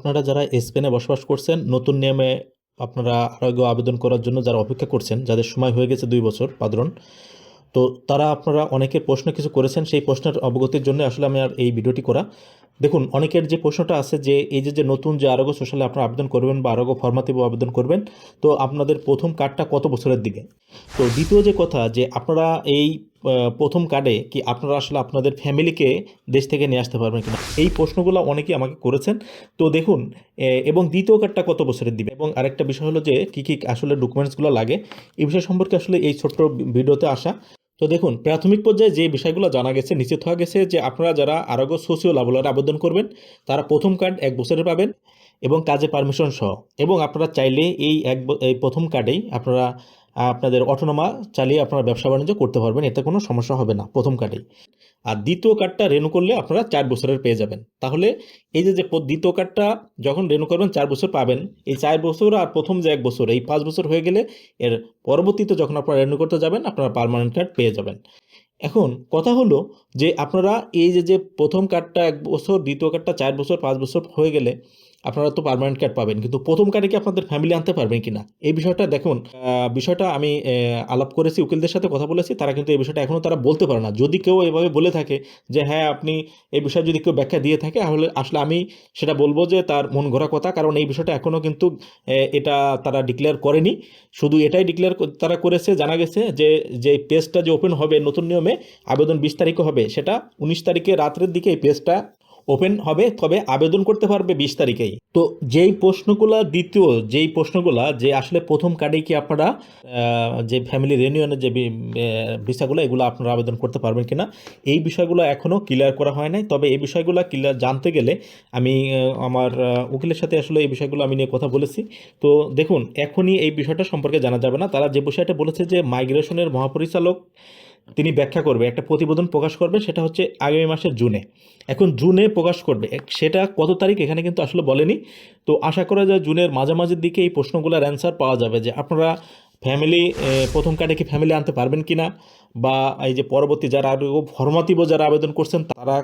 আপনারা যারা স্পেনে বসবাস করছেন, নতুন নিয়মে আপনারা আরোগ্য আবেদন করার জন্য যারা অপেক্ষা করছেন, যাদের সময় হয়ে গেছে দুই বছর, পাদরন, তো তারা আপনারা অনেকে প্রশ্ন কিছু করেছেন, সেই প্রশ্নের অবগতির জন্য আসলে আমি আর এই ভিডিওটি করা দেখুন, অনেকের যে প্রশ্নটা আছে যে এই যে যে নতুন যে আরোগ্য সোশ্যালে আপনারা আবেদন করবেন বা আরোগ্য ফর্মাতিভ আবেদন করবেন, তো আপনাদের প্রথম কার্ডটা কত বছরের দিকে? তো দ্বিতীয় যে কথা যে আপনারা এই প্রথম কার্ডে কি আপনারা আসলে আপনাদের ফ্যামিলিকে দেশ থেকে নিয়ে আসতে পারবেন কিনা? এই প্রশ্নগুলো অনেকেই আমাকে করেছেন। তো দেখুন এবং দ্বিতীয় কার্ডটা কত বছরের দিবে এবং আরেকটা বিষয় হলো যে কী কী আসলে ডকুমেন্টসগুলো লাগে? এই বিষয় সম্পর্কে আসলে এই ছোট্ট ভিডিওতে আসা। তো দেখুন, প্রাথমিক পর্যায়ে যে বিষয়গুলো জানা গেছে, নিশ্চিত হওয়া গেছে যে আপনারা যারা আরোগ্য সোশিও লাভলার আবেদন করবেন, তারা প্রথম কার্ড এক বছরের পাবেন এবং কাজে পারমিশন সহ। এবং আপনারা চাইলে এই এক প্রথম কার্ডেই আপনারা আপনাদের অটোনোমা চালিয়ে আপনারা ব্যবসা বাণিজ্য করতে পারবেন, এতে কোনো সমস্যা হবে না, প্রথম কার্ডেই। আর দ্বিতীয় কার্ডটা রেনু করলে আপনারা চার বছরের পেয়ে যাবেন। তাহলে এই যে যে দ্বিতীয় কার্ডটা যখন রেনু করবেন, চার বছর পাবেন, এই চার বছর আর প্রথম যে এক বছর, এই পাঁচ বছর হয়ে গেলে এর পরবর্তীতে যখন আপনারা রেনু করতে যাবেন, আপনারা পারমানেন্ট কার্ড পেয়ে যাবেন। এখন কথা হলো যে, আপনারা এই যে যে প্রথম কার্ডটা এক বছর, দ্বিতীয় কার্ডটা চার বছর, পাঁচ বছর হয়ে গেলে আপনারা তো পার্মানেন্ট কার্ড পাবেন, কিন্তু প্রথম কার্ডে কি আপনাদের ফ্যামিলি আনতে পারবেন কিনা? এই বিষয়টা দেখুন বিষয়টা আমি আলাপ করেছি, উকিলদের সাথে কথা বলেছি, তারা কিন্তু এই বিষয়টা এখনও তারা বলতে পারে না। যদি কেউ এভাবে বলে থাকে যে হ্যাঁ আপনি এই বিষয়ে যদি কেউ ব্যাখ্যা দিয়ে থাকে, তাহলে আসলে আমি সেটা বলব যে, তার মন ঘোরা কথা। কারণ এই বিষয়টা এখনও কিন্তু এটা তারা ডিক্লেয়ার করেনি। শুধু এটাই ডিক্লেয়ার তারা করেছে, জানা গেছে যে যে পেজটা যে ওপেন হবে নতুন নিয়মে, আবেদন বিশ তারিখে হবে, সেটা উনিশ তারিখে রাত্রের দিকে এই পেজটা ওপেন হবে, তবে আবেদন করতে পারবে বিশ তারিখেই। তো যেই প্রশ্নগুলা দ্বিতীয়, যেই প্রশ্নগুলা যে আসলে প্রথম কার্ডে কি আপনারা যে ফ্যামিলি রেনিয়নের যে ভিসাগুলো, এগুলো আপনারা আবেদন করতে পারবেন কিনা, এই বিষয়গুলো এখনও ক্লিয়ার করা হয় নাই। তবে এই বিষয়গুলো ক্লিয়ার জানতে গেলে আমি আমার উকিলের সাথে আসলে এই বিষয়গুলো আমি নিয়ে কথা বলেছি। তো দেখুন, এখনই এই বিষয়টা সম্পর্কে জানা যাবে না। তারা যে বিষয়টা বলেছে যে মাইগ্রেশনের মহাপরিচালক তিনি ব্যাখ্যা করবে, একটা প্রতিবেদন প্রকাশ করবে, সেটা হচ্ছে আগামী মাসের জুনে। এখন জুনে প্রকাশ করবে সেটা কত তারিখ এখানে কিন্তু আসলে বলেনি। তো আশা করা যায় জুনের মাঝামাঝির দিকে এই প্রশ্নগুলোর অ্যান্সার পাওয়া যাবে যে আপনারা ফ্যামিলি প্রথম কার্ডে কি ফ্যামিলি আনতে পারবেন কি না বা এই যে পরবর্তী যারা আরও ফর্মাতিভ যারা আবেদন করছেন, তারা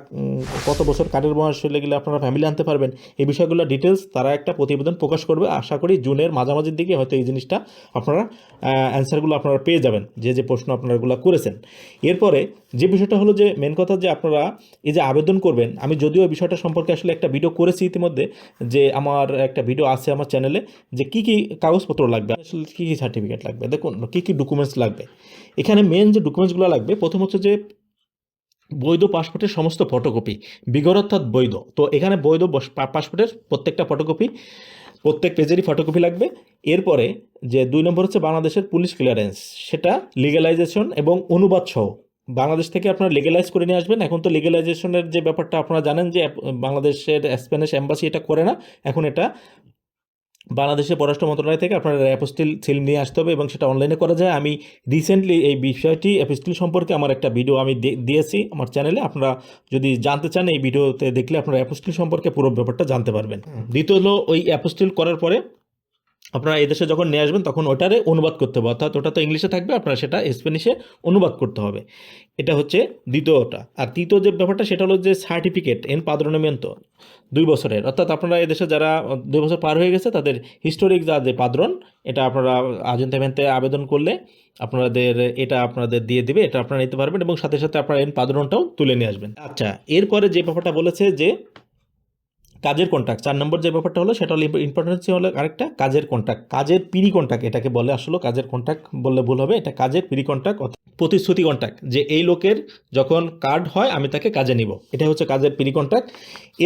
কত বছর কার্ডের বয়স হলে গেলে আপনারা ফ্যামিলি আনতে পারবেন? এই বিষয়গুলো ডিটেলস তারা একটা প্রতিবেদন প্রকাশ করবে। আশা করি জুনের মাঝামাঝির দিকে হয়তো এই জিনিসটা আপনারা অ্যান্সারগুলো আপনারা পেয়ে যাবেন, যে যে প্রশ্ন আপনারাগুলো করেছেন। এরপরে যে বিষয়টা হলো যে মেন কথা যে আপনারা এই যে আবেদন করবেন, আমি যদিও এই বিষয়টা সম্পর্কে আসলে একটা ভিডিও করেছি ইতিমধ্যে, যে আমার একটা ভিডিও আছে আমার চ্যানেলে যে কি কি কাগজপত্র লাগবে, আসলে কী কী সার্টিফিকেট লাগবে, দেখুন কী কী ডকুমেন্টস লাগবে। এখানে মেন যে ডকুমেন্টসগুলো লাগবে, প্রথম হচ্ছে যে বৈধ পাসপোর্টের সমস্ত ফটোকপি বিগর অর্থাৎ বৈধ। তো এখানে বৈধ পাসপোর্টের প্রত্যেকটা ফটোকপি প্রত্যেক পেজেরই ফটোকপি লাগবে। এরপরে যে দুই নম্বর হচ্ছে বাংলাদেশের পুলিশ ক্লিয়ারেন্স সেটা লিগ্যালাইজেশন এবং অনুবাদ সহ। বাংলাদেশ থেকে আপনারা লিগ্যালাইজ করে নিয়ে আসবেন। এখন তো লিগ্যালাইজেশনের যে ব্যাপারটা আপনারা জানেন যে বাংলাদেশের স্প্যানিশ অ্যাম্বাসি এটা করে না। এখন এটা বাংলাদেশের পররাষ্ট্র মন্ত্রণালয় থেকে আপনার অ্যাপোস্টিল সিল নিয়ে আসতে হবে এবং সেটা অনলাইনে করা যায়। আমি রিসেন্টলি এই বিষয়টি অ্যাপোস্টিল সম্পর্কে আমার একটা ভিডিও আমি দিয়েছি আমার চ্যানেলে আপনারা যদি জানতে চান এই ভিডিওতে দেখলে আপনারা অ্যাপোস্টিল সম্পর্কে পুরো ব্যাপারটা জানতে পারবেন। দ্বিতীয় হলো ওই অ্যাপোস্টিল করার পরে আপনারা এদেশে যখন নিয়ে আসবেন, তখন ওটারে অনুবাদ করতে হবে। অর্থাৎ ওটা তো ইংলিশে থাকবে, আপনারা সেটা স্প্যানিশে অনুবাদ করতে হবে। এটা হচ্ছে দ্বিতীয়টা। আর তৃতীয় যে ব্যাপারটা, সেটা হলো যে সার্টিফিকেট, এন পাদ্রনমিento দুই বছরের। অর্থাৎ আপনারা এদেশে যারা দুই বছর পার হয়ে গেছে, তাদের হিস্টোরিক যা যে পাদ্রন এটা আপনারা আজন্তামেন্টে আবেদন করলে আপনাদের এটা আপনাদের দিয়ে দিবে, এটা আপনারা নিতে পারবেন এবং সাথে সাথে আপনারা এন পাদ্রনটাও তুলে নিয়ে আসবেন। আচ্ছা এরপরে যে ব্যাপারটা বলেছে যে কাজের কন্ট্রাক্ট চার নম্বর যে ব্যাপারটা হলো, সেটা হলো ইম্পর্টেন্স হলো আরেকটা কাজের কন্ট্রাক্ট কাজের পিরি কন্ট্রাক্ট এটাকে বলে আসলে কাজের কন্ট্রাক্ট বললে ভুল হবে। এটা কাজের পিরি কন্ট্রাক্ট প্রতিশ্রুতি কন্ট্রাক্ট যে এই লোকের যখন কার্ড হয়, আমি তাকে কাজে নিব। এটা হচ্ছে কাজের পিরি কন্ট্রাক্ট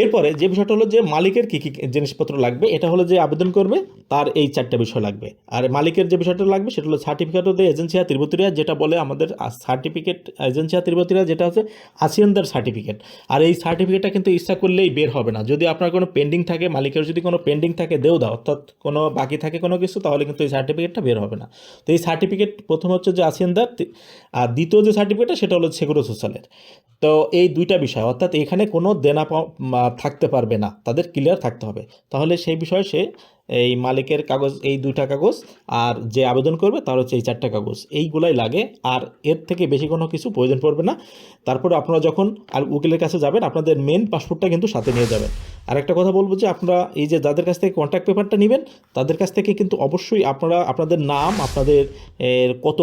এরপরে যে বিষয়টা হলো যে মালিকের কী কী জিনিসপত্র লাগবে, এটা হলো যে আবেদন করবে, তার এই চারটা বিষয় লাগবে। আর মালিকের যে বিষয়টা লাগবে, সেটা হলো সার্টিফিকেট অফ দ্য এজেন্সিয়া ত্রিপুতিরা, যেটা বলে আমাদের সার্টিফিকেট এজেন্সি এজেন্সিয়া ত্রিপুতিরা, যেটা হচ্ছে আসিয়ানদার সার্টিফিকেট আর এই সার্টিফিকেটটা কিন্তু ইচ্ছা করলেই বের হবে না। যদি আপনার কোনো পেন্ডিং থাকে মালিকের যদি কোনো পেন্ডিং থাকে, দেও দাও। অর্থাৎ কোনো বাকি থাকে কোনো কিছু, তাহলে কিন্তু এই সার্টিফিকেটটা বের হবে না। তো এই সার্টিফিকেট প্রথম হচ্ছে যে আসিয়ানদার আর দ্বিতীয় যে সার্টিফিকেটটা সেটা হলো সেগুলো সোশ্যালের তো এই দুইটা বিষয়, অর্থাৎ এখানে কোনো দেনা থাকতে পারবে না। তাদের ক্লিয়ার থাকতে হবে। তাহলে সেই বিষয়ে সে এই মালিকের কাগজ, এই দুইটা কাগজ, আর যে আবেদন করবে তার হচ্ছে এই চারটা কাগজ। এইগুলাই লাগে, আর এর থেকে বেশি কোনো কিছু প্রয়োজন পড়বে না। তারপরে আপনারা যখন, আর উকিলের কাছে যাবেন, আপনাদের মেন পাসপোর্টটা কিন্তু সাথে নিয়ে যাবেন। আর একটা কথা বলব যে আপনারা এই যে যাদের কাছ থেকে কন্ট্যাক্ট পেপারটা নেবেন, তাদের কাছ থেকে কিন্তু অবশ্যই আপনারা, আপনাদের নাম, আপনাদের কত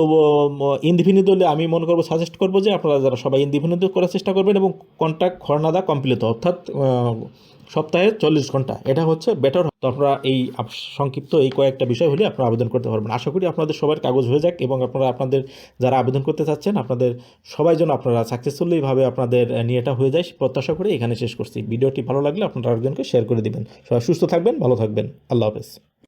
ইন্ডিভিনিউদ হলে আমি মনে করব সাজেস্ট করব যে আপনারা যারা সবাই ইন্ডিভিনিউদ করার চেষ্টা করবেন এবং কন্ট্যাক্ট খরনাদা কমপ্লিট অর্থাৎ সপ্তাহে চল্লিশ ঘণ্টা। এটা হচ্ছে বেটার তো আপনারা এই সংক্ষিপ্ত এই কয়েকটা বিষয় হলে আপনারা আবেদন করতে পারবেন। আশা করি আপনাদের সবার কাগজ হয়ে যাক এবং আপনারা, আপনাদের যারা আবেদন করতে চাচ্ছেন, আপনাদের সবাই যেন আপনারা সাকসেসফুলিভাবে আপনাদের নিয়ে নিয়েটা হয়ে যায় প্রত্যাশা করে এখানে শেষ করছি। ভিডিওটি ভালো লাগলে আপনারা আরেকজনকে শেয়ার করে দিবেন। সবাই সুস্থ থাকবেন, ভালো থাকবেন। আল্লাহ হাফেজ।